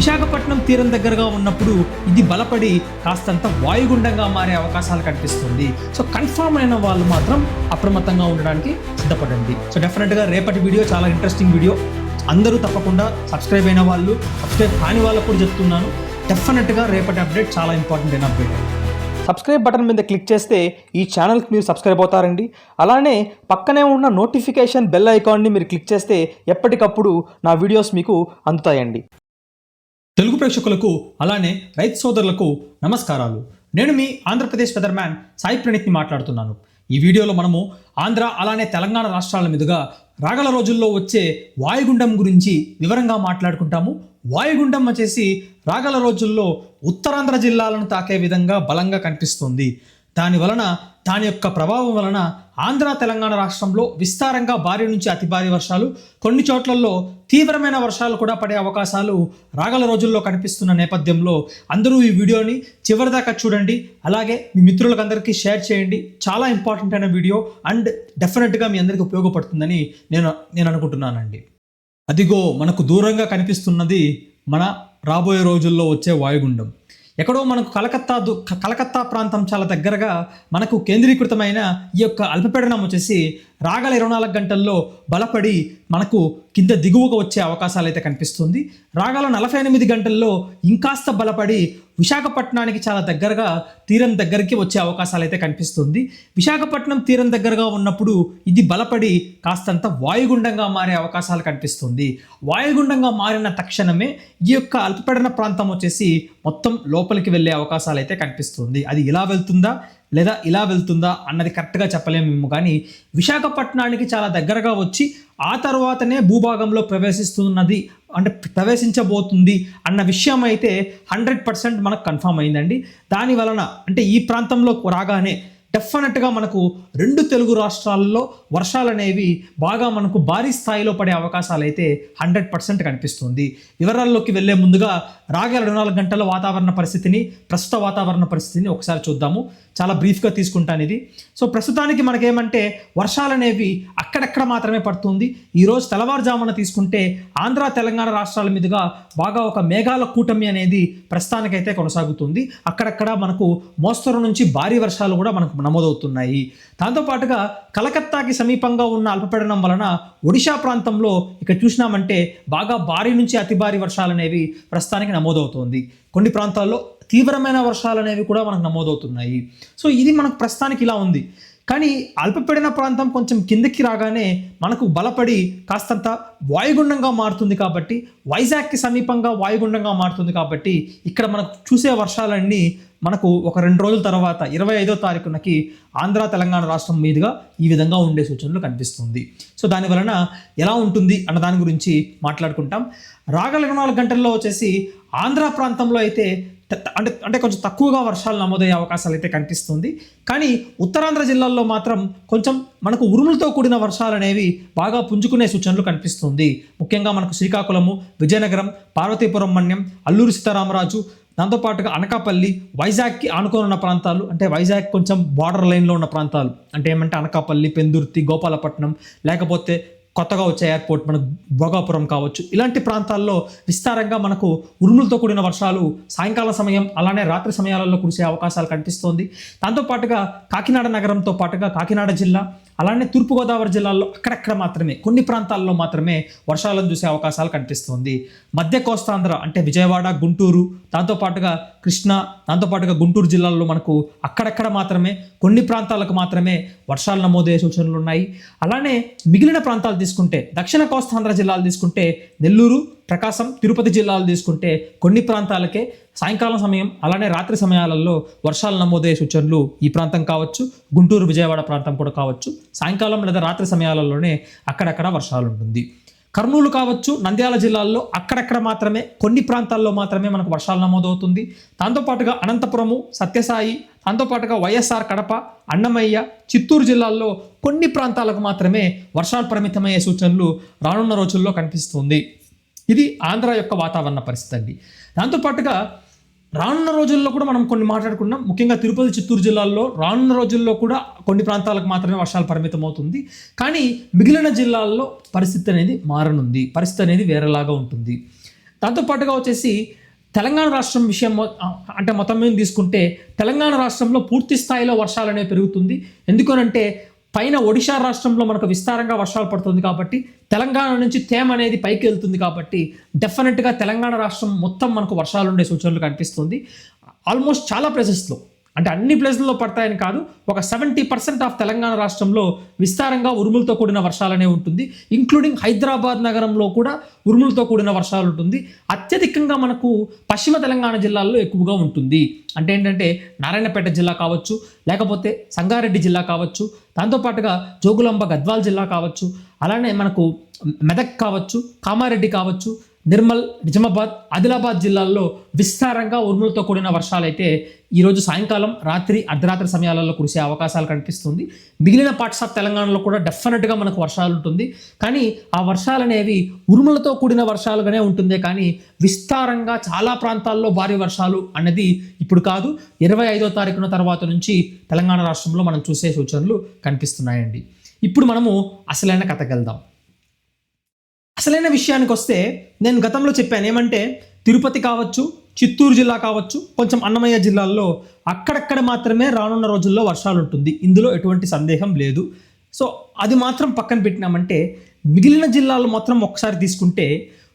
విశాఖపట్నం తీరం దగ్గరగా ఉన్నప్పుడు ఇది బలపడి కాస్తంత వాయుగుండంగా మారే అవకాశాలు కనిపిస్తుంది. సో కన్ఫామ్ అయిన వాళ్ళు మాత్రం అప్రమత్తంగా ఉండడానికి సిద్ధపడండి. సో డెఫినెట్గా రేపటి వీడియో చాలా ఇంట్రెస్టింగ్ వీడియో. అందరూ తప్పకుండా సబ్స్క్రైబ్ అయిన వాళ్ళు సబ్స్క్రైబ్ కాని వాళ్ళకు కూడా చెప్తున్నాను. డెఫినెట్గా రేపటి అప్డేట్ చాలా ఇంపార్టెంట్ అయిన అప్డేట్ సబ్స్క్రైబ్ బటన్ మీద క్లిక్ చేస్తే ఈ ఛానల్కి మీరు సబ్స్క్రైబ్ అవుతారండి. అలానే పక్కనే ఉన్న నోటిఫికేషన్ బెల్ ఐకాన్ని మీరు క్లిక్ చేస్తే ఎప్పటికప్పుడు నా వీడియోస్ మీకు అందుతాయండి. తెలుగు ప్రేక్షకులకు అలానే రైతు సోదరులకు నమస్కారాలు. నేను మీ ఆంధ్రప్రదేశ్ వెదర్మ్యాన్ సాయి ప్రణీత్ని మాట్లాడుతున్నాను. ఈ వీడియోలో మనము ఆంధ్ర అలానే తెలంగాణ రాష్ట్రాల మీదుగా రాగల రోజుల్లో వచ్చే వాయుగుండం గురించి వివరంగా మాట్లాడుకుంటాము. వాయుగుండం వచ్చేసి రాగల రోజుల్లో ఉత్తరాంధ్ర జిల్లాలను తాకే విధంగా బలంగా కనిపిస్తుంది. దాని వలన దాని యొక్క ప్రభావం వలన ఆంధ్ర తెలంగాణ రాష్ట్రంలో విస్తారంగా భారీ నుంచి అతి భారీ వర్షాలు కొన్ని చోట్లలో తీవ్రమైన వర్షాలు కూడా పడే అవకాశాలు రాగల రోజుల్లో కనిపిస్తున్న నేపథ్యంలో అందరూ ఈ వీడియోని చివరిదాకా చూడండి. అలాగే మీ మిత్రులకందరికీ షేర్ చేయండి. చాలా ఇంపార్టెంట్ అయిన వీడియో అండ్ డెఫినెట్గా మీ అందరికీ ఉపయోగపడుతుందని నేను నేను అనుకుంటున్నానండి. అదిగో మనకు దూరంగా కనిపిస్తున్నది మన రాబోయే రోజుల్లో వచ్చే వాయుగుండం. ఎక్కడో మనకు కలకత్తా కలకత్తా ప్రాంతం చాలా దగ్గరగా మనకు కేంద్రీకృతమైన ఈ యొక్క అల్పపీడనం వచ్చేసి రాగల ఇరవై నాలుగు గంటల్లో బలపడి మనకు కింద దిగువకు వచ్చే అవకాశాలు అయితే కనిపిస్తుంది. రాగల నలభై ఎనిమిది గంటల్లో ఇంకాస్త బలపడి విశాఖపట్నానికి చాలా దగ్గరగా తీరం దగ్గరికి వచ్చే అవకాశాలు అయితే కనిపిస్తుంది. విశాఖపట్నం తీరం దగ్గరగా ఉన్నప్పుడు ఇది బలపడి కాస్తంత వాయుగుండంగా మారే అవకాశాలు కనిపిస్తుంది. వాయుగుండంగా మారిన తక్షణమే ఈ యొక్క అల్పపడన ప్రాంతం వచ్చేసి మొత్తం లోపలికి వెళ్ళే అవకాశాలు అయితే కనిపిస్తుంది. అది ఇలా వెళ్తుందా? లేదా ఇలా వెళ్తుందా అన్నది కరెక్ట్గా చెప్పలేము మేము కానీ విశాఖపట్నానికి చాలా దగ్గరగా వచ్చి ఆ తర్వాతనే భూభాగంలో ప్రవేశిస్తున్నది అంటే ప్రవేశించబోతుంది అన్న విషయం అయితే హండ్రెడ్ పర్సెంట్ మనకు కన్ఫామ్ అయిందండి. దాని వలన అంటే ఈ ప్రాంతంలో రాగానే డెఫినెట్గా మనకు రెండు తెలుగు రాష్ట్రాల్లో వర్షాలు అనేవి బాగా మనకు భారీ స్థాయిలో పడే అవకాశాలు అయితే హండ్రెడ్ పర్సెంట్ కనిపిస్తుంది. వివరాల్లోకి వెళ్ళే ముందుగా రాగల రెండు నాలుగు గంటల వాతావరణ పరిస్థితిని ప్రస్తుత వాతావరణ పరిస్థితిని ఒకసారి చూద్దాము. చాలా బ్రీఫ్గా తీసుకుంటాను ఇది. సో ప్రస్తుతానికి మనకేమంటే వర్షాలు అనేవి అక్కడక్కడ మాత్రమే పడుతుంది. ఈరోజు తెల్లవారుజామున తీసుకుంటే ఆంధ్ర తెలంగాణ రాష్ట్రాల మీదుగా బాగా ఒక మేఘాల కూటమి అనేది ప్రస్తుతానికైతే కొనసాగుతుంది. అక్కడక్కడ మనకు మోస్తరు నుంచి భారీ వర్షాలు కూడా మనకు నమోదవుతున్నాయి. దాంతోపాటుగా కలకత్తాకి సమీపంగా ఉన్న అల్పపీడనం వలన ఒడిశా ప్రాంతంలో ఇక్కడ చూసినామంటే బాగా భారీ నుంచి అతి భారీ వర్షాలు అనేవి ప్రస్తుతానికి నమోదవుతోంది. కొన్ని ప్రాంతాల్లో తీవ్రమైన వర్షాలు అనేవి కూడా మనకు నమోదవుతున్నాయి. సో ఇది మనకు ప్రస్తుతానికి ఇలా ఉంది. కానీ అల్పపీడన ప్రాంతం కొంచెం కిందకి రాగానే మనకు బలపడి కాస్తంత వాయుగుండంగా మారుతుంది కాబట్టి వైజాగ్కి సమీపంగా వాయుగుండంగా మారుతుంది కాబట్టి ఇక్కడ మనకు చూసే వర్షాలన్నీ మనకు ఒక రెండు రోజుల తర్వాత ఇరవై ఐదో తారీఖునకి ఆంధ్ర తెలంగాణ రాష్ట్రం మీదుగా ఈ విధంగా ఉండే సూచనలు కనిపిస్తుంది. సో దాని వలన ఎలా ఉంటుంది అన్న దాని గురించి మాట్లాడుకుంటాం. రాగల ఇరవై నాలుగు గంటల్లో వచ్చేసి ఆంధ్ర ప్రాంతంలో అయితే అంటే అంటే కొంచెం తక్కువగా వర్షాలు నమోదయ్యే అవకాశాలు అయితే కనిపిస్తుంది. కానీ ఉత్తరాంధ్ర జిల్లాల్లో మాత్రం కొంచెం మనకు ఉరుములతో కూడిన వర్షాలు అనేవి బాగా పుంజుకునే సూచనలు కనిపిస్తుంది. ముఖ్యంగా మనకు శ్రీకాకుళము విజయనగరం పార్వతీపురం మన్యం అల్లూరి సీతారామరాజు దాంతోపాటుగా అనకాపల్లి వైజాగ్కి ఆనుకొని ఉన్న ప్రాంతాలు అంటే వైజాగ్ కొంచెం బార్డర్ లైన్లో ఉన్న ప్రాంతాలు. అంటే ఏమంటే అనకాపల్లి పెందుర్తి గోపాలపట్నం లేకపోతే కొత్తగా వచ్చే ఎయిర్పోర్ట్ మనకు భోగాపురం కావచ్చు. ఇలాంటి ప్రాంతాల్లో విస్తారంగా మనకు ఉరుములతో కూడిన వర్షాలు సాయంకాల సమయం అలానే రాత్రి సమయాలలో కురిసే అవకాశాలు కనిపిస్తోంది. దాంతోపాటుగా కాకినాడ నగరంతో పాటుగా కాకినాడ జిల్లా అలానే తూర్పుగోదావరి జిల్లాల్లో అక్కడక్కడ మాత్రమే కొన్ని ప్రాంతాల్లో మాత్రమే వర్షాలను చూసే అవకాశాలు కనిపిస్తుంది. మధ్య కోస్తాంధ్ర అంటే విజయవాడ గుంటూరు దాంతోపాటుగా కృష్ణా దాంతోపాటుగా గుంటూరు జిల్లాల్లో మనకు అక్కడక్కడ మాత్రమే కొన్ని ప్రాంతాలకు మాత్రమే వర్షాలు నమోదయ్యే సూచనలు ఉన్నాయి. అలానే మిగిలిన ప్రాంతాలు తీసుకుంటే దక్షిణ కోస్తాంధ్ర జిల్లాలు తీసుకుంటే నెల్లూరు ప్రకాశం తిరుపతి జిల్లాలు తీసుకుంటే కొన్ని ప్రాంతాలకే సాయంకాలం సమయం అలానే రాత్రి సమయాలలో వర్షాలు నమోదయ్యే సూచనలు ఈ ప్రాంతం కావచ్చు గుంటూరు విజయవాడ ప్రాంతం కూడా కావచ్చు. సాయంకాలం లేదా రాత్రి సమయాలలోనే అక్కడక్కడ వర్షాలు ఉంటుంది. కర్నూలు కావచ్చు నంద్యాల జిల్లాల్లో అక్కడక్కడ మాత్రమే కొన్ని ప్రాంతాల్లో మాత్రమే మనకు వర్షాలు నమోదవుతుంది. దాంతోపాటుగా అనంతపురము సత్యసాయి దాంతోపాటుగా వైఎస్ఆర్ కడప అన్నమయ్య చిత్తూరు జిల్లాల్లో కొన్ని ప్రాంతాలకు మాత్రమే వర్షాలు పరిమితమయ్యే సూచనలు రానున్న రోజుల్లో కనిపిస్తుంది. ఇది ఆంధ్ర యొక్క వాతావరణ పరిస్థితి అండి. దాంతోపాటుగా రానున్న రోజుల్లో కూడా మనం కొన్ని మాట్లాడుకున్నాం. ముఖ్యంగా తిరుపతి చిత్తూరు జిల్లాల్లో రానున్న రోజుల్లో కూడా కొన్ని ప్రాంతాలకు మాత్రమే వర్షాలు పరిమితం అవుతుంది కానీ మిగిలిన జిల్లాల్లో పరిస్థితి అనేది మారనుంది. పరిస్థితి అనేది వేరేలాగా ఉంటుంది. దాంతోపాటుగా వచ్చేసి తెలంగాణ రాష్ట్రం విషయం అంటే మొత్తం మీద తీసుకుంటే తెలంగాణ రాష్ట్రంలో పూర్తి స్థాయిలో వర్షాలు అనేవి పెరుగుతుంది. ఎందుకనంటే పైన ఒడిశా రాష్ట్రంలో మనకు విస్తారంగా వర్షాలు పడుతుంది కాబట్టి తెలంగాణ నుంచి తేమ అనేది పైకి వెళ్తుంది కాబట్టి డెఫినెట్గా తెలంగాణ రాష్ట్రం మొత్తం మనకు వర్షాలు ఉండే సూచనలు కనిపిస్తుంది. ఆల్మోస్ట్ చాలా ప్లేసెస్లో అంటే అన్ని ప్లేసుల్లో పడతాయని కాదు ఒక సెవెంటీ పర్సెంట్ ఆఫ్ తెలంగాణ రాష్ట్రంలో విస్తారంగా ఉరుములతో కూడిన వర్షాలనే ఉంటుంది. ఇంక్లూడింగ్ హైదరాబాద్ నగరంలో కూడా ఉరుములతో కూడిన వర్షాలు ఉంటుంది. అత్యధికంగా మనకు పశ్చిమ తెలంగాణ జిల్లాల్లో ఎక్కువగా ఉంటుంది. అంటే ఏంటంటే నారాయణపేట జిల్లా కావచ్చు లేకపోతే సంగారెడ్డి జిల్లా కావచ్చు దాంతోపాటుగా జోగులాంబ గద్వాల్ జిల్లా కావచ్చు అలానే మనకు మెదక్ కావచ్చు కామారెడ్డి కావచ్చు నిర్మల్ నిజామాబాద్ ఆదిలాబాద్ జిల్లాల్లో విస్తారంగా ఉరుములతో కూడిన వర్షాలైతే ఈరోజు సాయంకాలం రాత్రి అర్ధరాత్రి సమయాలలో కురిసే అవకాశాలు కనిపిస్తుంది. మిగిలిన పార్ట్స్ ఆఫ్ తెలంగాణలో కూడా డెఫినెట్గా మనకు వర్షాలు ఉంటుంది. కానీ ఆ వర్షాలు అనేవి ఉరుములతో కూడిన వర్షాలుగానే ఉంటుంది కానీ విస్తారంగా చాలా ప్రాంతాల్లో భారీ వర్షాలు అనేది ఇప్పుడు కాదు. ఇరవై ఐదో తారీఖున తర్వాత నుంచి తెలంగాణ రాష్ట్రంలో మనం చూసే సూచనలు కనిపిస్తున్నాయండి. ఇప్పుడు మనము అసలైన కథకెళ్దాం. అసలైన విషయానికి వస్తే నేను గతంలో చెప్పాను ఏమంటే తిరుపతి కావచ్చు చిత్తూరు జిల్లా కావచ్చు కొంచెం అన్నమయ్య జిల్లాల్లో అక్కడక్కడ మాత్రమే రానున్న రోజుల్లో వర్షాలు ఉంటుంది ఇందులో ఎటువంటి సందేహం లేదు. సో అది మాత్రం పక్కన పెట్టినామంటే మిగిలిన జిల్లాలు మాత్రం ఒకసారి తీసుకుంటే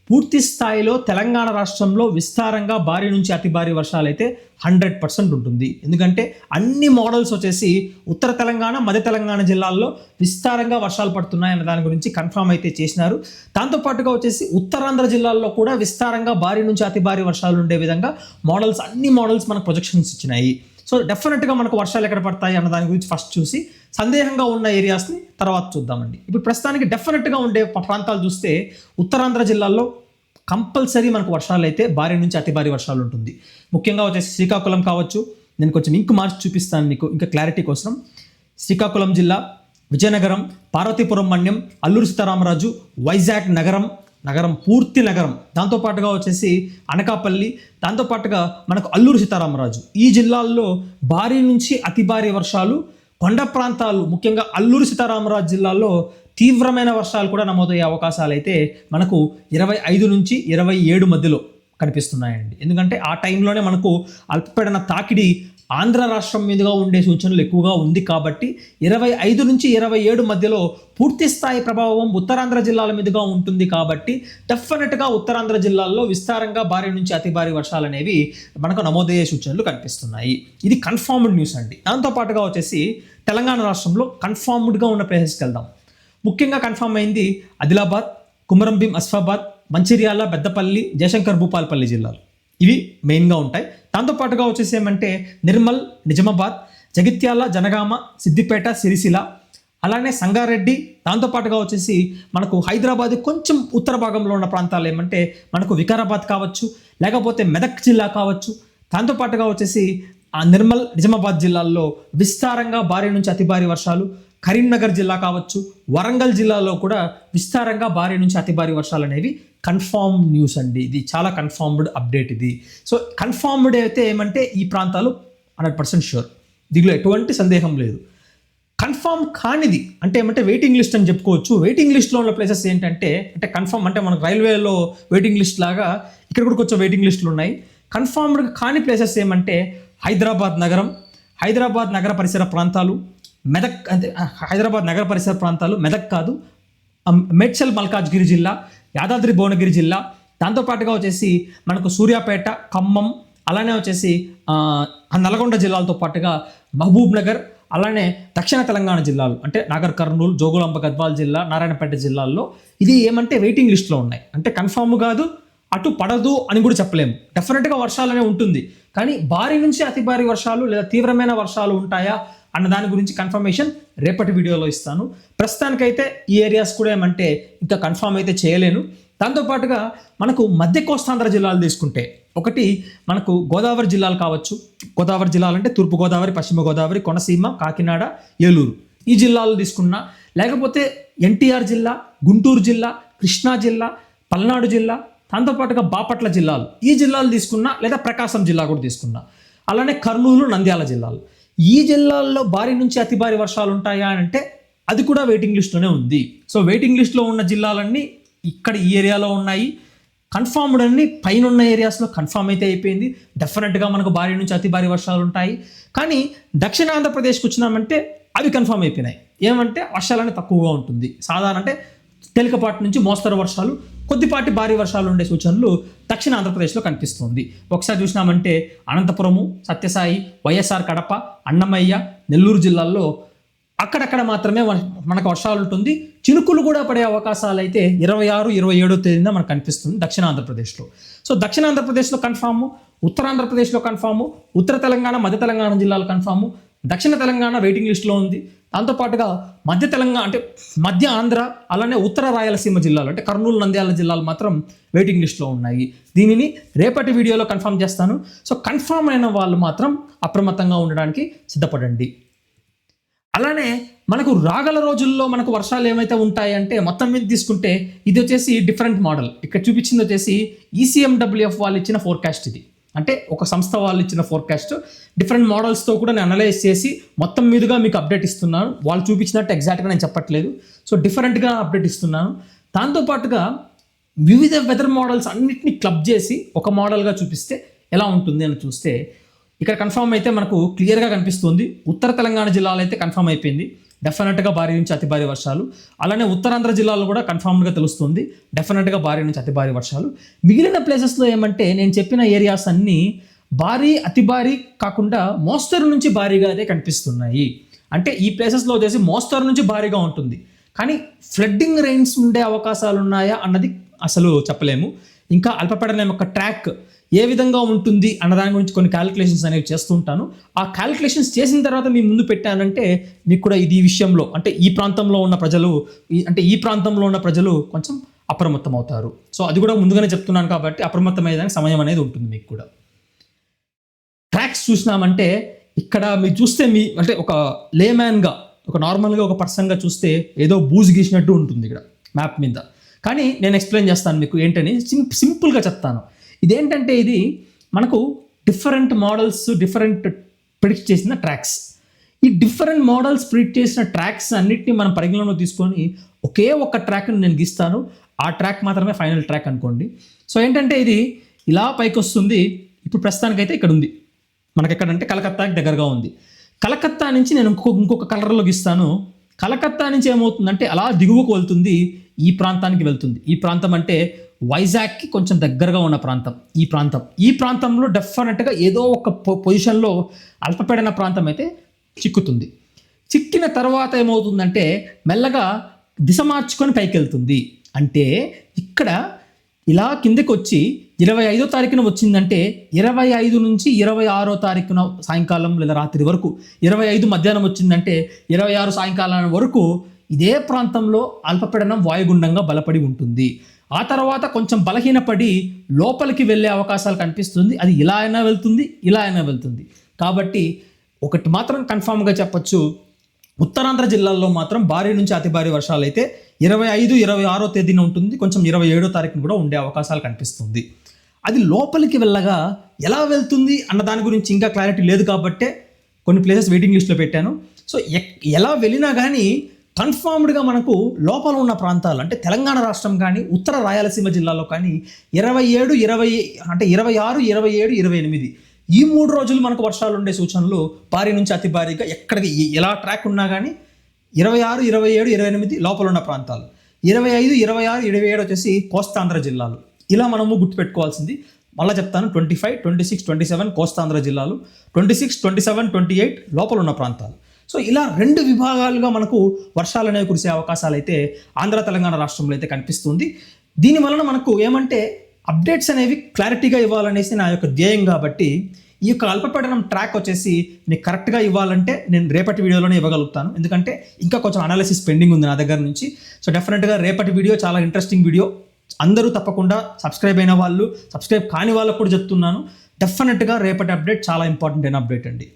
పూర్తి స్థాయిలో తెలంగాణ రాష్ట్రంలో విస్తారంగా భారీ నుంచి అతి భారీ వర్షాలు అయితే హండ్రెడ్ పర్సెంట్ ఉంటుంది. ఎందుకంటే అన్ని మోడల్స్ వచ్చేసి ఉత్తర తెలంగాణ మధ్య తెలంగాణ జిల్లాల్లో విస్తారంగా వర్షాలు పడుతున్నాయన్న దాని గురించి కన్ఫామ్ అయితే చేసినారు. దాంతోపాటుగా వచ్చేసి ఉత్తరాంధ్ర జిల్లాల్లో కూడా విస్తారంగా భారీ నుంచి అతి భారీ వర్షాలు ఉండే విధంగా మోడల్స్ అన్ని మోడల్స్ మనకు ప్రొజెక్షన్స్ ఇచ్చినాయి. సో డెఫినెట్గా మనకు వర్షాలు ఎక్కడ పడతాయి అన్న దాని గురించి ఫస్ట్ చూసి సందేహంగా ఉన్న ఏరియాస్ని తర్వాత చూద్దామండి. ఇప్పుడు ప్రస్తుతానికి డెఫినెట్గా ఉండే ప్రాంతాలు చూస్తే ఉత్తరాంధ్ర జిల్లాల్లో కంపల్సరీ మనకు వర్షాలు అయితే భారీ నుంచి అతి భారీ వర్షాలు ఉంటుంది. ముఖ్యంగా వచ్చేసి శ్రీకాకుళం కావచ్చు. నేను కొంచెం ఇంక్ మార్చి చూపిస్తాను మీకు ఇంకా క్లారిటీ కోసం. శ్రీకాకుళం జిల్లా విజయనగరం పార్వతీపురం మన్యం అల్లూరు సీతారామరాజు వైజాగ్ నగరం నగరం పూర్తి నగరం. దాంతోపాటుగా వచ్చేసి అనకాపల్లి దాంతోపాటుగా మనకు అల్లూరు సీతారామరాజు. ఈ జిల్లాల్లో భారీ నుంచి అతి భారీ వర్షాలు కొండ ప్రాంతాలు ముఖ్యంగా అల్లూరు సీతారామరాజు జిల్లాలో తీవ్రమైన వర్షాలు కూడా నమోదయ్యే అవకాశాలు అయితే మనకు ఇరవై ఐదు నుంచి ఇరవై ఏడు మధ్యలో కనిపిస్తున్నాయండి. ఎందుకంటే ఆ టైంలోనే మనకు అల్పపీడన తాకిడి ఆంధ్ర రాష్ట్రం మీదుగా ఉండే సూచనలు ఎక్కువగా ఉంది కాబట్టి ఇరవై ఐదు నుంచి ఇరవై ఏడు మధ్యలో పూర్తి స్థాయి ప్రభావం ఉత్తరాంధ్ర జిల్లాల మీదుగా ఉంటుంది కాబట్టి డెఫినెట్గా ఉత్తరాంధ్ర జిల్లాల్లో విస్తారంగా భారీ నుంచి అతి భారీ వర్షాలు అనేవి మనకు నమోదయ్యే సూచనలు కనిపిస్తున్నాయి. ఇది కన్ఫర్మ్డ్ న్యూస్ అండి. దాంతోపాటుగా వచ్చేసి తెలంగాణ రాష్ట్రంలో కన్ఫర్మ్డ్గా ఉన్న ప్లేసెస్కి వెళ్దాం. ముఖ్యంగా కన్ఫర్మ్ అయింది ఆదిలాబాద్ కుమరంభీం అస్ఫాబాద్ మంచిర్యాల పెద్దపల్లి జయశంకర్ భూపాలపల్లి జిల్లాలు. ఇవి మెయిన్గా ఉంటాయి. దాంతోపాటుగా వచ్చేసి ఏమంటే నిర్మల్ నిజామాబాద్ జగిత్యాల జనగామ సిద్దిపేట సిరిసిల అలానే సంగారెడ్డి దాంతోపాటుగా వచ్చేసి మనకు హైదరాబాద్ కొంచెం ఉత్తర భాగంలో ఉన్న ప్రాంతాలు ఏమంటే మనకు వికారాబాద్ కావచ్చు లేకపోతే మెదక్ జిల్లా కావచ్చు. దాంతోపాటుగా వచ్చేసి ఆ నిర్మల్ నిజామాబాద్ జిల్లాల్లో విస్తారంగా భారీ నుంచి అతి భారీ వర్షాలు కరీంనగర్ జిల్లా కావచ్చు వరంగల్ జిల్లాలో కూడా విస్తారంగా భారీ నుంచి అతి భారీ వర్షాలు అనేవి కన్ఫామ్ న్యూస్ అండి. ఇది చాలా కన్ఫామ్డ్ అప్డేట్ ఇది. సో కన్ఫామ్డ్ అయితే ఏమంటే ఈ ప్రాంతాలు హండ్రెడ్ పర్సెంట్ షూర్ దీనిలో ఎటువంటి సందేహం లేదు. కన్ఫామ్ కానిది అంటే ఏమంటే వెయిటింగ్ లిస్ట్ అని చెప్పుకోవచ్చు. వెయిటింగ్ లిస్ట్లో ఉన్న ప్లేసెస్ ఏంటంటే అంటే కన్ఫామ్ అంటే మనకు రైల్వేలో వెయిటింగ్ లిస్ట్ లాగా ఇక్కడ కూడా కొంచెం వెయిటింగ్ లిస్టులు ఉన్నాయి. కన్ఫామ్డ్ కాని ప్లేసెస్ ఏమంటే హైదరాబాద్ నగరం హైదరాబాద్ నగర పరిసర ప్రాంతాలు మెదక్ అంటే హైదరాబాద్ నగర పరిసర ప్రాంతాలు మెదక్ కాదు మేడ్చల్ మల్కాజ్గిరి జిల్లా యాదాద్రి భువనగిరి జిల్లా. దాంతోపాటుగా వచ్చేసి మనకు సూర్యాపేట ఖమ్మం అలానే వచ్చేసి ఆ, నల్గొండ జిల్లాలతో పాటుగా మహబూబ్ నగర్ అలానే దక్షిణ తెలంగాణ జిల్లాలు. అంటే నాగర్ కర్నూలు జోగులాంబ గద్వాల్ జిల్లా నారాయణపేట జిల్లాల్లో ఇది ఏమంటే వెయిటింగ్ లిస్ట్లో ఉన్నాయి. అంటే కన్ఫామ్ కాదు అటు పడదు అని కూడా చెప్పలేము. డెఫినెట్గా వర్షాలనే ఉంటుంది. కానీ భారీ నుంచి అతి భారీ వర్షాలు లేదా తీవ్రమైన వర్షాలు ఉంటాయా? అన్న దాని గురించి కన్ఫర్మేషన్ రేపటి వీడియోలో ఇస్తాను. ప్రస్తుతానికైతే ఈ ఏరియాస్ కూడా ఏమంటే ఇంకా కన్ఫర్మ్ అయితే చేయలేను. దాంతోపాటుగా మనకు మధ్య కోస్తాంధ్ర జిల్లాలు తీసుకుంటే ఒకటి మనకు గోదావరి జిల్లాలు కావచ్చు. గోదావరి జిల్లాలు అంటే తూర్పు గోదావరి పశ్చిమ గోదావరి కోనసీమ కాకినాడ ఏలూరు. ఈ జిల్లాలు తీసుకున్నా లేకపోతే ఎన్టీఆర్ జిల్లా గుంటూరు జిల్లా కృష్ణా జిల్లా పల్నాడు జిల్లా దాంతోపాటుగా బాపట్ల జిల్లాలు. ఈ జిల్లాలు తీసుకున్నా లేదా ప్రకాశం జిల్లా కూడా తీసుకున్నా. అలానే కర్నూలు నంద్యాల జిల్లాలు. ఈ జిల్లాల్లో భారీ నుంచి అతి భారీ వర్షాలు ఉంటాయా అని అంటే అది కూడా వెయిటింగ్ లిస్ట్లోనే ఉంది. సో వెయిటింగ్ లిస్ట్లో ఉన్న జిల్లాలన్నీ ఇక్కడ ఈ ఏరియాలో ఉన్నాయి. కన్ఫామ్డ్ అన్ని పైన ఉన్న ఏరియాస్లో కన్ఫామ్ అయితే అయిపోయింది. డెఫినెట్గా మనకు భారీ నుంచి అతి భారీ వర్షాలు ఉంటాయి కానీ దక్షిణ ఆంధ్రప్రదేశ్కి వచ్చినామంటే అవి కన్ఫామ్ అయిపోయినాయి. ఏమంటే వర్షాలనే తక్కువగా ఉంటుంది. సాధారణ అంటే తేలికపాటి నుంచి మోస్తరు వర్షాలు కొద్దిపాటి భారీ వర్షాలు ఉండే సూచనలు దక్షిణ ఆంధ్రప్రదేశ్లో కనిపిస్తుంది. ఒకసారి చూసినామంటే అనంతపురము సత్యసాయి వైఎస్ఆర్ కడప అన్నమయ్య నెల్లూరు జిల్లాల్లో అక్కడక్కడ మాత్రమే మనకు వర్షాలు ఉంటుంది. చినుకులు కూడా పడే అవకాశాలు అయితే ఇరవై ఆరు ఇరవై ఏడో తేదీన మనకు కనిపిస్తుంది దక్షిణ ఆంధ్రప్రదేశ్లో. సో దక్షిణ ఆంధ్రప్రదేశ్లో కన్ఫాము ఉత్తరాంధ్రప్రదేశ్లో కన్ఫాము ఉత్తర తెలంగాణ మధ్య తెలంగాణ జిల్లాలో కన్ఫాము దక్షిణ తెలంగాణ వెయిటింగ్ లిస్ట్లో ఉంది. దాంతోపాటుగా మధ్య తెలంగాణ అంటే మధ్య ఆంధ్ర అలానే ఉత్తర రాయలసీమ జిల్లాలు అంటే కర్నూలు నంద్యాల జిల్లాలు మాత్రం వెయిటింగ్ లిస్ట్లో ఉన్నాయి. దీనిని రేపటి వీడియోలో కన్ఫర్మ్ చేస్తాను. సో కన్ఫర్మ్ అయిన వాళ్ళు మాత్రం అప్రమత్తంగా ఉండడానికి సిద్ధపడండి. అలానే మనకు రాగల రోజుల్లో మనకు వర్షాలు ఏమైతే ఉంటాయంటే మొత్తం మీద తీసుకుంటే ఇది వచ్చేసి డిఫరెంట్ మోడల్ ఇక్కడ చూపించింది వచ్చేసి ఈసీఎండబ్ల్యూఎఫ్ వాళ్ళు ఇచ్చిన ఫోర్కాస్ట్ ఇది. అంటే ఒక సంస్థ వాళ్ళు ఇచ్చిన ఫోర్కాస్ట్ డిఫరెంట్ మోడల్స్తో కూడా నేను అనలైజ్ చేసి మొత్తం మీదుగా మీకు అప్డేట్ ఇస్తున్నాను. వాళ్ళు చూపించినట్టు ఎగ్జాక్ట్గా నేను చెప్పట్లేదు. సో డిఫరెంట్గా అప్డేట్ ఇస్తున్నాను. దాంతోపాటుగా వివిధ వెదర్ మోడల్స్ అన్నిటిని క్లబ్ చేసి ఒక మోడల్గా చూపిస్తే ఎలా ఉంటుంది అని చూస్తే ఇక్కడ కన్ఫర్మ్ అయితే మనకు క్లియర్గా కనిపిస్తుంది. ఉత్తర తెలంగాణ జిల్లాలో అయితే కన్ఫర్మ్ అయిపోయింది. డెఫినెట్గా భారీ నుంచి అతి భారీ వర్షాలు. అలానే ఉత్తరాంధ్ర జిల్లాలో కూడా కన్ఫామ్డ్గా తెలుస్తుంది. డెఫినెట్గా భారీ నుంచి అతి భారీ వర్షాలు. మిగిలిన ప్లేసెస్లో ఏమంటే నేను చెప్పిన ఏరియాస్ అన్నీ భారీ అతి భారీ కాకుండా మోస్తరు నుంచి భారీగా అదే కనిపిస్తున్నాయి. అంటే ఈ ప్లేసెస్లో వచ్చేసి మోస్తరు నుంచి భారీగా ఉంటుంది. కానీ ఫ్లడ్డింగ్ రెయిన్స్ ఉండే అవకాశాలు ఉన్నాయా అన్నది అసలు చెప్పలేము. ఇంకా అల్పపీడనం యొక్క ట్రాక్ ఏ విధంగా ఉంటుంది అన్న దాని గురించి కొన్ని క్యాలిక్యులేషన్స్ అనేవి చేస్తుంటాను ఆ క్యాలిక్యులేషన్స్ చేసిన తర్వాత మీ ముందు పెట్టానంటే మీకు కూడా ఇది విషయంలో అంటే ఈ ప్రాంతంలో ఉన్న ప్రజలు అంటే ఈ ప్రాంతంలో ఉన్న ప్రజలు కొంచెం అప్రమత్తం అవుతారు. సో అది కూడా ముందుగానే చెప్తున్నాను కాబట్టి అప్రమత్తమయ్యేదానికి సమయం అనేది ఉంటుంది మీకు కూడా. ట్రాక్స్ చూసినామంటే ఇక్కడ మీరు చూస్తే మీ అంటే ఒక లేమ్యాన్గా ఒక నార్మల్గా ఒక పర్సన్గా చూస్తే ఏదో బూజు గీసినట్టు ఉంటుంది ఇక్కడ మ్యాప్ మీద. కానీ నేను ఎక్స్ప్లెయిన్ చేస్తాను మీకు ఏంటని సిం సింపుల్గా చెప్తాను. ఇదేంటంటే ఇది మనకు డిఫరెంట్ మోడల్స్ డిఫరెంట్ ప్రిడిక్ట్ చేసిన ట్రాక్స్ ఈ డిఫరెంట్ మోడల్స్ ప్రిడిక్ట్ చేసిన ట్రాక్స్ అన్నిటిని మనం పరిగణలోకి తీసుకొని ఒకే ఒక ట్రాక్ని నేను గీస్తాను. ఆ ట్రాక్ మాత్రమే ఫైనల్ ట్రాక్ అనుకోండి. సో ఏంటంటే ఇది ఇలా పైకి వస్తుంది. ఇప్పుడు ప్రస్తుతానికైతే ఇక్కడ ఉంది. మనకి ఎక్కడంటే కలకత్తాకి దగ్గరగా ఉంది. కలకత్తా నుంచి నేను ఇంకొక ఇంకొక కలర్లో గీస్తాను. కలకత్తా నుంచి ఏమవుతుందంటే అలా దిగువకు వెళ్తుంది. ఈ ప్రాంతానికి వెళ్తుంది. ఈ ప్రాంతం అంటే వైజాగ్కి కొంచెం దగ్గరగా ఉన్న ప్రాంతం ఈ ప్రాంతం. ఈ ప్రాంతంలో డెఫినెట్గా ఏదో ఒక పొ- పొజిషన్లో అల్పపీడన ప్రాంతం అయితే చిక్కుతుంది. చిక్కిన తర్వాత ఏమవుతుందంటే మెల్లగా దిశ మార్చుకొని పైకి వెళ్తుంది అంటే ఇక్కడ ఇలా కిందకి వచ్చి ఇరవై ఐదో తారీఖున వచ్చిందంటే ఇరవై ఐదు నుంచి ఇరవై ఆరో తారీఖున సాయంకాలం లేదా రాత్రి వరకు ఇరవై ఐదు మధ్యాహ్నం వచ్చిందంటే ఇరవై ఆరు సాయంకాలం వరకు ఇదే ప్రాంతంలో అల్పపీడనం వాయుగుండంగా బలపడి ఉంటుంది. ఆ తర్వాత కొంచెం బలహీనపడి లోపలికి వెళ్ళే అవకాశాలు కనిపిస్తుంది. అది ఇలా అయినా వెళ్తుంది ఇలా అయినా వెళ్తుంది. కాబట్టి ఒకటి మాత్రం కన్ఫామ్గా చెప్పొచ్చు. ఉత్తరాంధ్ర జిల్లాల్లో మాత్రం భారీ నుంచి అతి భారీ వర్షాలు అయితే ఇరవై ఐదు ఇరవై ఆరో తేదీన ఉంటుంది. కొంచెం ఇరవై ఏడో తారీఖున కూడా ఉండే అవకాశాలు కనిపిస్తుంది. అది లోపలికి వెళ్ళగా ఎలా వెళ్తుంది అన్న దాని గురించి ఇంకా క్లారిటీ లేదు కాబట్టే కొన్ని ప్లేసెస్ వెయిటింగ్ లిస్ట్లో పెట్టాను. సో ఎక్- ఎలా వెళ్ళినా కానీ కన్ఫర్మ్డ్గా మనకు లోపల ఉన్న ప్రాంతాలు అంటే తెలంగాణ రాష్ట్రం కానీ ఉత్తర రాయలసీమ జిల్లాలో కానీ ఇరవై ఏడు ఇరవై అంటే ఇరవై ఆరు ఇరవై ఏడు ఇరవై ఎనిమిది ఈ మూడు రోజులు మనకు వర్షాలు ఉండే సూచనలు భారీ నుంచి అతి భారీగా ఎక్కడికి ఎలా ట్రాక్ ఉన్నా కానీ ఇరవై ఆరు ఇరవై ఏడు ఇరవై ఎనిమిది లోపల ఉన్న ప్రాంతాలు. ఇరవై ఐదు ఇరవై ఆరు ఇరవై ఏడు వచ్చేసి కోస్తాంధ్ర జిల్లాలు. ఇలా మనము గుర్తుపెట్టుకోవాల్సింది. మళ్ళీ చెప్తాను twenty five twenty six twenty seven Kostandhra జిల్లాలు twenty six twenty seven twenty eight లోపల ఉన్న ప్రాంతాలు. సో ఇలా రెండు విభాగాలుగా మనకు వర్షాలు అనేవి కురిసే అవకాశాలు అయితే ఆంధ్ర తెలంగాణ రాష్ట్రంలో అయితే కనిపిస్తుంది. దీని వలన మనకు ఏమంటే అప్డేట్స్ అనేవి క్లారిటీగా ఇవ్వాలనేసి నా యొక్క ధ్యేయం కాబట్టి ఈ యొక్క అల్పపీడనం ట్రాక్ వచ్చేసి మీకు కరెక్ట్గా ఇవ్వాలంటే నేను రేపటి వీడియోలోనే ఇవ్వగలుగుతాను. ఎందుకంటే ఇంకా కొంచెం అనాలిసిస్ పెండింగ్ ఉంది నా దగ్గర నుంచి. సో డెఫినెట్గా రేపటి వీడియో చాలా ఇంట్రెస్టింగ్ వీడియో అందరూ తప్పకుండా సబ్స్క్రైబ్ అయిన వాళ్ళు సబ్స్క్రైబ్ కాని వాళ్ళకు కూడా చెప్తున్నాను. డెఫినెట్గా రేపటి అప్డేట్ చాలా ఇంపార్టెంట్ అయిన అప్డేట్ అండి.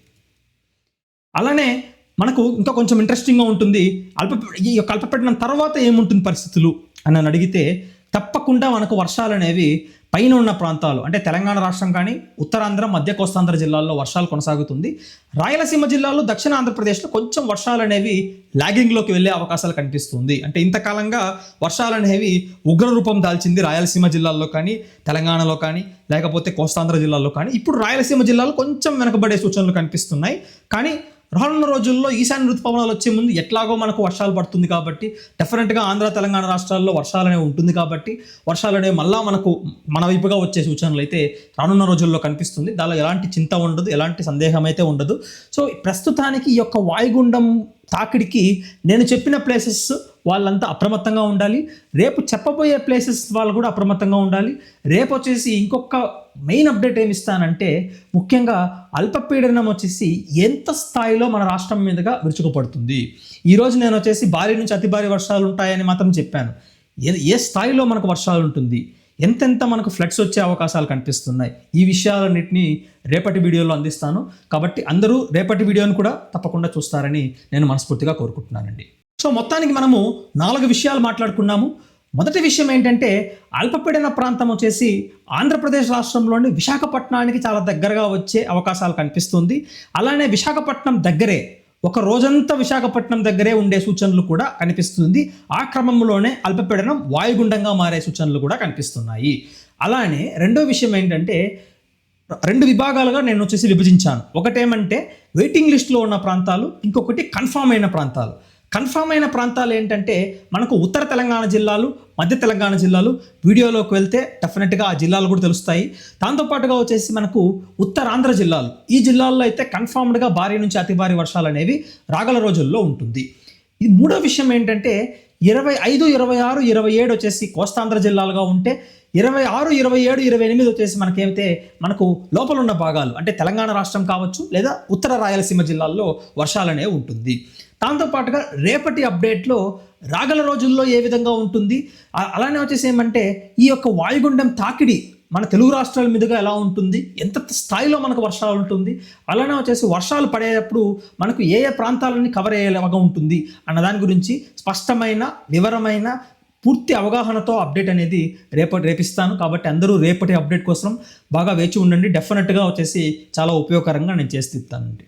అలానే మనకు ఇంకా కొంచెం ఇంట్రెస్టింగ్గా ఉంటుంది. అల్ప ఈ యొక్క అల్పపీడనం తర్వాత ఏముంటుంది పరిస్థితులు? అని నన్ను అడిగితే తప్పకుండా మనకు వర్షాలు అనేవి పైన ఉన్న ప్రాంతాలు అంటే తెలంగాణ రాష్ట్రం కానీ ఉత్తరాంధ్ర మధ్య కోస్తాంధ్ర జిల్లాల్లో వర్షాలు కొనసాగుతుంది. రాయలసీమ జిల్లాలో దక్షిణ ఆంధ్రప్రదేశ్లో కొంచెం వర్షాలు అనేవి లాగింగ్లోకి వెళ్ళే అవకాశాలు కనిపిస్తుంది. అంటే ఇంతకాలంగా వర్షాలు అనేవి ఉగ్ర రూపం దాల్చింది రాయలసీమ జిల్లాల్లో కానీ తెలంగాణలో కానీ లేకపోతే కోస్తాంధ్ర జిల్లాల్లో కానీ. ఇప్పుడు రాయలసీమ జిల్లాలో కొంచెం వెనకబడే సూచనలు కనిపిస్తున్నాయి. కానీ రానున్న రోజుల్లో ఈశాన్య ఋతుపవనాలు వచ్చే ముందు ఎట్లాగో మనకు వర్షాలు పడుతుంది కాబట్టి డెఫినెట్గా ఆంధ్ర తెలంగాణ రాష్ట్రాల్లో వర్షాలనే ఉంటుంది కాబట్టి వర్షాలు అనేవి మళ్ళా మనకు మన వైపుగా వచ్చే సూచనలు అయితే రానున్న రోజుల్లో కనిపిస్తుంది. దానిలో ఎలాంటి చింత ఉండదు ఎలాంటి సందేహం అయితే ఉండదు. సో ప్రస్తుతానికి ఈ యొక్క వాయుగుండం తాకిడికి నేను చెప్పిన ప్లేసెస్ వాళ్ళంతా అప్రమత్తంగా ఉండాలి. రేపు చెప్పబోయే ప్లేసెస్ వాళ్ళు కూడా అప్రమత్తంగా ఉండాలి. రేపు వచ్చేసి ఇంకొక మెయిన్ అప్డేట్ ఏమి ఇస్తానంటే ముఖ్యంగా అల్పపీడనం వచ్చేసి ఎంత స్థాయిలో మన రాష్ట్రం మీదుగా విరుచుకుపడుతుంది. ఈరోజు నేను వచ్చేసి భారీ నుంచి అతి భారీ వర్షాలు ఉంటాయని మాత్రం చెప్పాను. ఏ ఏ స్థాయిలో మనకు వర్షాలు ఉంటుంది? ఎంతెంత మనకు ఫ్లడ్స్ వచ్చే అవకాశాలు కనిపిస్తున్నాయి? ఈ విషయాలన్నింటినీ రేపటి వీడియోలో అందిస్తాను. కాబట్టి అందరూ రేపటి వీడియోని కూడా తప్పకుండా చూస్తారని నేను మనస్ఫూర్తిగా కోరుకుంటున్నానండి. సో మొత్తానికి మనము నాలుగు విషయాలు మాట్లాడుకున్నాము. మొదటి విషయం ఏంటంటే అల్పపీడన ప్రాంతం వచ్చేసి ఆంధ్రప్రదేశ్ రాష్ట్రంలోని విశాఖపట్నానికి చాలా దగ్గరగా వచ్చే అవకాశాలు కనిపిస్తుంది. అలానే విశాఖపట్నం దగ్గరే ఒక రోజంతా విశాఖపట్నం దగ్గరే ఉండే సూచనలు కూడా కనిపిస్తుంది. ఆ క్రమంలోనే అల్పపీడనం వాయుగుండంగా మారే సూచనలు కూడా కనిపిస్తున్నాయి. అలానే రెండో విషయం ఏంటంటే రెండు విభాగాలుగా నేను వచ్చేసి విభజించాను. ఒకటేమంటే వెయిటింగ్ లిస్ట్లో ఉన్న ప్రాంతాలు ఇంకొకటి కన్ఫామ్ అయిన ప్రాంతాలు. కన్ఫామ్ అయిన ప్రాంతాలు ఏంటంటే మనకు ఉత్తర తెలంగాణ జిల్లాలు మధ్య తెలంగాణ జిల్లాలు. వీడియోలోకి వెళ్తే డెఫినెట్గా ఆ జిల్లాలు కూడా తెలుస్తాయి. దాంతోపాటుగా వచ్చేసి మనకు ఉత్తరాంధ్ర జిల్లాలు. ఈ జిల్లాల్లో అయితే కన్ఫామ్డ్గా భారీ నుంచి అతి భారీ వర్షాలు అనేవి రాగల రోజుల్లో ఉంటుంది. ఈ మూడో విషయం ఏంటంటే ఇరవై ఐదు ఇరవై ఆరు ఇరవై ఏడు వచ్చేసి కోస్తాంధ్ర జిల్లాలుగా ఉంటే ఇరవై ఆరు ఇరవై ఏడు ఇరవై ఎనిమిది వచ్చేసి మనకేమైతే మనకు లోపల ఉన్న భాగాలు అంటే తెలంగాణ రాష్ట్రం కావచ్చు లేదా ఉత్తర రాయలసీమ జిల్లాల్లో వర్షాలనే ఉంటుంది. దాంతోపాటుగా రేపటి అప్డేట్లో రాగల రోజుల్లో ఏ విధంగా ఉంటుంది? అలానే వచ్చేసి ఏమంటే ఈ యొక్క వాయుగుండం తాకిడి మన తెలుగు రాష్ట్రాల మీదుగా ఎలా ఉంటుంది? ఎంత స్థాయిలో మనకు వర్షాలు ఉంటుంది? అలానే వచ్చేసి వర్షాలు పడేటప్పుడు మనకు ఏ ఏ ప్రాంతాలని కవర్ అయ్యేలాగా ఉంటుంది అన్న దాని గురించి స్పష్టమైన వివరమైన పూర్తి అవగాహనతో అప్డేట్ అనేది రేపటి రేపిస్తాను. కాబట్టి అందరూ రేపటి అప్డేట్ కోసం బాగా వేచి ఉండండి. డెఫినెట్గా వచ్చేసి చాలా ఉపయోగకరంగా నేను చేసి ఇస్తానండి